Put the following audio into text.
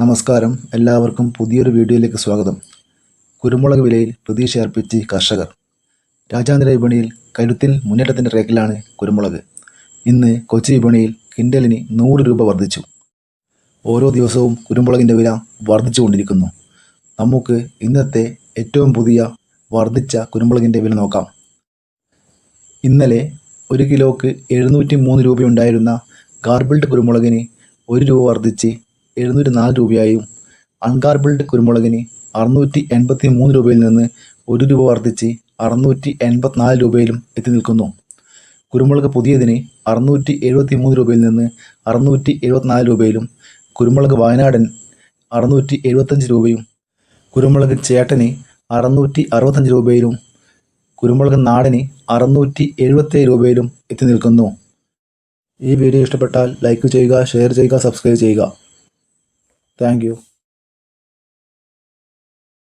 നമസ്കാരം. എല്ലാവർക്കും പുതിയൊരു വീഡിയോയിലേക്ക് സ്വാഗതം. കുരുമുളക് വിലയിൽ പ്രതീക്ഷ അർപ്പിച്ച് കർഷകർ. രാജ്യാന്തര വിപണിയിൽ കരുത്തിൽ മുന്നേറ്റത്തിന്റെ റേക്കിലാണ് കുരുമുളക്. ഇന്ന് കൊച്ചി വിപണിയിൽ കിൻഡലിന് നൂറ് രൂപ വർദ്ധിച്ചു. ഓരോ ദിവസവും കുരുമുളകിന്റെ വില വർദ്ധിച്ചുകൊണ്ടിരിക്കുന്നു. നമുക്ക് ഇന്നത്തെ ഏറ്റവും പുതിയ വർദ്ധിച്ച കുരുമുളകിന്റെ വില നോക്കാം. ഇന്നലെ ഒരു കിലോക്ക് എഴുന്നൂറ്റി മൂന്ന് രൂപയുണ്ടായിരുന്ന ഗാർബിൾഡ് കുരുമുളകിന് ഒരു രൂപ വർദ്ധിച്ച് എഴുന്നൂറ്റി നാല് രൂപയായും അൺഗാർബിൾഡ് കുരുമുളകിന് അറുന്നൂറ്റി എൺപത്തി മൂന്ന് രൂപയിൽ നിന്ന് ഒരു രൂപ വർദ്ധിച്ച് അറുന്നൂറ്റി എൺപത്തിനാല് രൂപയിലും എത്തി നിൽക്കുന്നു. കുരുമുളക് പുതിയതിന് അറുന്നൂറ്റി എഴുപത്തി മൂന്ന് രൂപയിൽ നിന്ന് അറുന്നൂറ്റി എഴുപത്തിനാല് രൂപയിലും കുരുമുളക് വയനാടൻ അറുന്നൂറ്റി എഴുപത്തഞ്ച് രൂപയും കുരുമുളക് ചേട്ടന് അറുന്നൂറ്റി അറുപത്തഞ്ച് രൂപയിലും കുരുമുളക് നാടന് അറുന്നൂറ്റി എഴുപത്തേഴ് രൂപയിലും എത്തി നിൽക്കുന്നു. ഈ വീഡിയോ ഇഷ്ടപ്പെട്ടാൽ ലൈക്ക് ചെയ്യുക ഷെയർ ചെയ്യുക സബ്സ്ക്രൈബ് ചെയ്യുക. Thank you